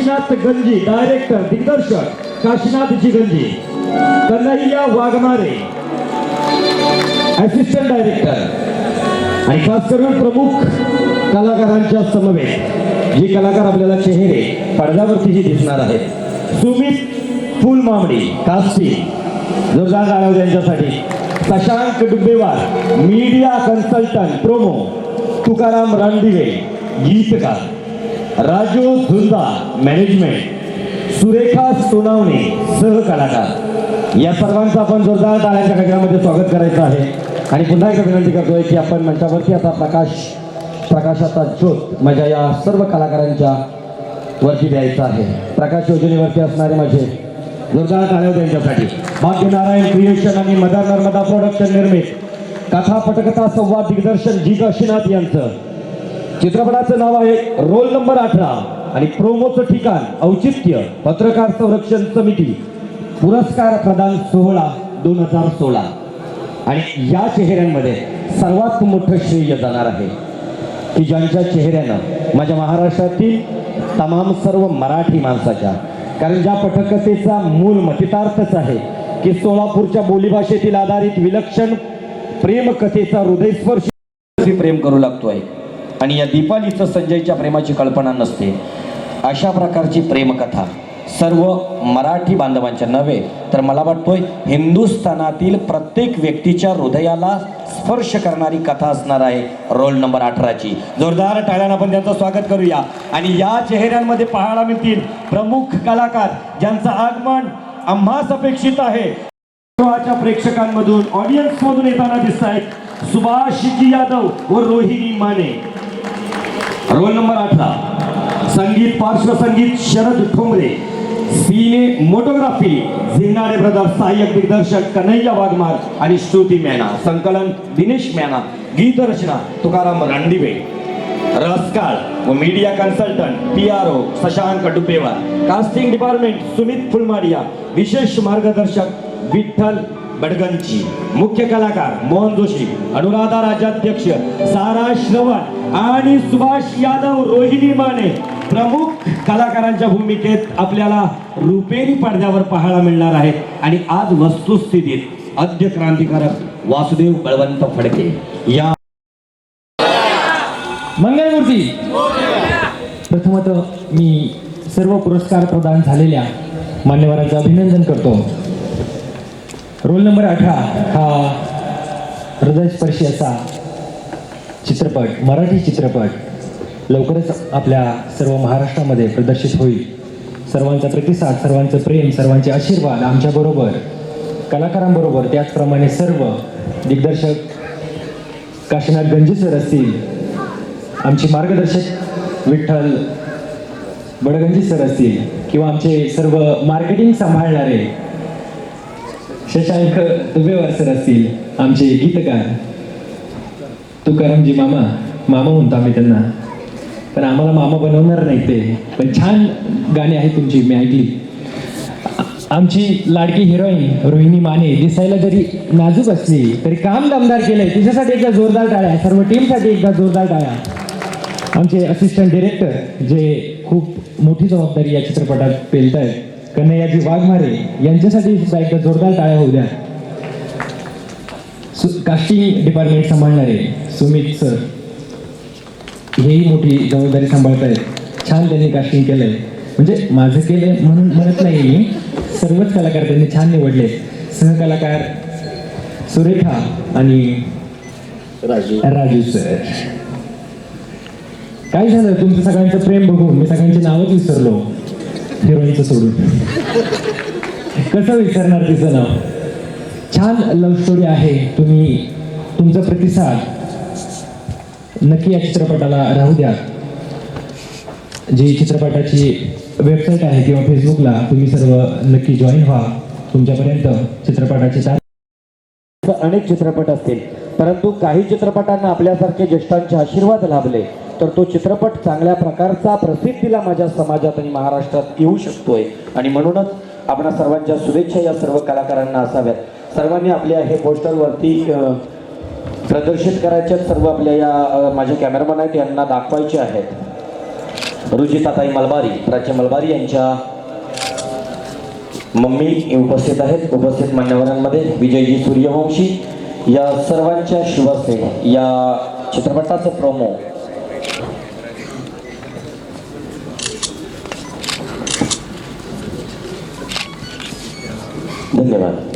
काशीनाथ गंजी डायरेक्टर दिग्दर्शक काशीनाथजी गंजी कन्हैया वाघमारे असिस्टंट डायरेक्टर आणि खास करून प्रमुख कलाकारांच्या समवेत जी कलाकार आपल्याला चेहरे पडद्यावरतीही दिसणार आहेत. सुमित फुलमामडी कास्टी जोरदार गाळव यांच्यासाठी Shashank Dubewar media consultant promo Tukaram Randive गीतकार. राजू धुंदा मॅनेजमेंट सुरेखा सोनावणे सहकलाकार. या सर्वांचं आपण जोरदार टाळ्याच्या गजरामध्ये स्वागत करायचं आहे. आणि पुन्हा एकदा विनंती करतोय की आपण मंचावरती आता प्रकाश प्रकाशाचा ज्योत माझ्या या सर्व कलाकारांच्या वरती द्यायचा आहे. प्रकाश योजनेवरती असणारे माझे जोरदार टाळ्या त्यांच्यासाठी. भाग्यनारायण क्रिएशन आणि मदार नर्मदा प्रोडक्शन निर्मित. कथा पटकथा संवाद दिग्दर्शन जी काशीनाथ यांचं. चित्रपटाचं नाव आहे रोल नंबर अठरा. आणि प्रोमोचं ठिकाण औचित्य पत्रकार संरक्षण समिती. पुरस्कार प्रदान सोहळा दोन हजार सोळा. आणि या चेहऱ्यांमध्ये सर्वात मोठं श्रेय जाणार आहे की ज्यांच्या चेहऱ्यानं माझ्या महाराष्ट्रातील तमाम सर्व मराठी माणसाच्या कारण ज्या पटकथेचा मूल मतितार्थच आहे की सोलापूरच्या बोलीभाषेतील आधारित विलक्षण प्रेमकथेचा हृदयस्पर्शी प्रेम करू लागतो आहे आणि या दीपालीचं संजयच्या प्रेमाची कल्पना नसते. अशा प्रकारची प्रेमकथा सर्व मराठी बांधवांच्या नव्हे तर मला वाटतोय हिंदुस्थानातील प्रत्येक व्यक्तीच्या हृदयाला स्पर्श करणारी कथा असणार आहे रोल नंबर अठराची. जोरदार टाळ्यानं आपण त्यांचं स्वागत करूया. आणि या चेहऱ्यांमध्ये पाहायला मिळतील प्रमुख कलाकार ज्यांचं आगमन आम्हास अपेक्षित आहे. प्रेक्षकांमधून ऑडियन्समधून येताना दिसत आहेत सुभाषजी यादव व रोहिणी माने. रोल नंबर अठरा. संगीत पार्श्वसंगीत शरद ठोंबरे. सीने मोटोग्राफी झिंगाडे ब्रदर्स सहाय्यक दिग्दर्शक कन्हैया वाघमार आणि श्रुती मॅना. संकलन दिनेश मॅना. गीत रचना तुकाराम रांडिवे रसकाळ व media consultant P R O Shashank Dupewar. Casting department Sumit Phulmadia. विशेष मार्गदर्शक विठ्ठल बडगंची मुख्य कलाकार मोहन जोशी अनुराधा राज्याध्यक्ष सारा श्रवण आणि सुभाष यादव रोहिणी माने. प्रमुख कलाकारांच्या भूमिकेत आपल्याला रुपेरी पडद्यावर पाहायला मिळणार आहे. आणि आज वस्तुस्थितीत आद्य क्रांतिकारक वासुदेव बळवंत फडके. या मंगलमूर्ती. प्रथमत मी सर्व पुरस्कार प्रदान झालेल्या मान्यवरांचं अभिनंदन करतो. रोल नंबर अठरा हा हृदयस्पर्शी असा चित्रपट मराठी चित्रपट. लवकरच आपल्या सर्व महाराष्ट्रामध्ये प्रदर्शित होईल. सर्वांचा प्रतिसाद सर्वांचं प्रेम सर्वांचे आशीर्वाद आमच्याबरोबर कलाकारांबरोबर. त्याचप्रमाणे सर्व दिग्दर्शक काशीनाथ गंजी सर असतील आमचे मार्गदर्शक विठ्ठल बडगंजी सर असतील किंवा आमचे सर्व मार्केटिंग सांभाळणारे शशांक दुबेवार सर असतील आमचे गीतकार. तुकारामजी मामा मामा म्हणतो आम्ही त्यांना. पण आम्हाला मामा बनवणार नाही ते. पण छान गाणी आहेत तुमची मी ऐकली. आमची लाडकी हिरोईन रोहिणी माने दिसायला जरी नाजूक असली तरी काम दमदार केलंय. तिच्यासाठी एकदा जोरदार टाळ्या सर्व टीमसाठी एकदा जोरदार टाळ्या. आमचे असिस्टंट डिरेक्टर जे खूप मोठी जबाबदारी या चित्रपटात पेलत आहेत कन्हैयाजी वाघमारे यांच्यासाठी सुद्धा एकदा जोरदार टाळ्या होऊ द्या. कास्टिंग डिपार्टमेंट सांभाळणारे सुमित सर हेही मोठी जबाबदारी सांभाळत आहेत छान त्यांनी कास्टिंग केलंय. म्हणजे माझं केलंय म्हणून म्हणत नाही मी. सर्वच कलाकार त्यांनी छान निवडले सहकलाकार सुरेखा आणि राजू. राजू सर काय झालं? तुमचं सगळ्यांचं प्रेम बघून मी सगळ्यांची नावच विसरलो. हिरोईनचं सोडून. कसं विसरणार तिचं नाव? छान लव्ह स्टोरी आहे. तुम्ही तुमचा प्रतिसाद. नक्की या चित्रपटाला राहू द्या. जी चित्रपटाची वेबसाईट आहे किंवा फेसबुकला तुम्ही सर्व नक्की जॉईन व्हा. तुमच्यापर्यंत चित्रपटाचे अनेक चित्रपट असतील परंतु काही चित्रपटांना आपल्यासारखे ज्येष्ठांचे आशीर्वाद लाभले. तर तो चित्रपट चांगल्या प्रकारचा प्रसिद्धीला माझ्या समाजात आणि महाराष्ट्रात येऊ शकतोय. आणि म्हणूनच आपणा सर्वांच्या शुभेच्छा या सर्व कलाकारांना असाव्यात. सर्वांनी आपल्या हे पोस्टरवरती प्रदर्शित करायचे सर्व आपल्या या माझे कॅमेरामॅन आहेत यांना दाखवायचे आहेत. रुजिताताई मलबारी प्राची मलबारी यांच्या मम्मी उपस्थित आहेत उपस्थित मान्यवरांमध्ये. विजयजी सूर्यवंशी या सर्वांच्या शुभसे या चित्रपटाचं प्रोमो धन्यवाद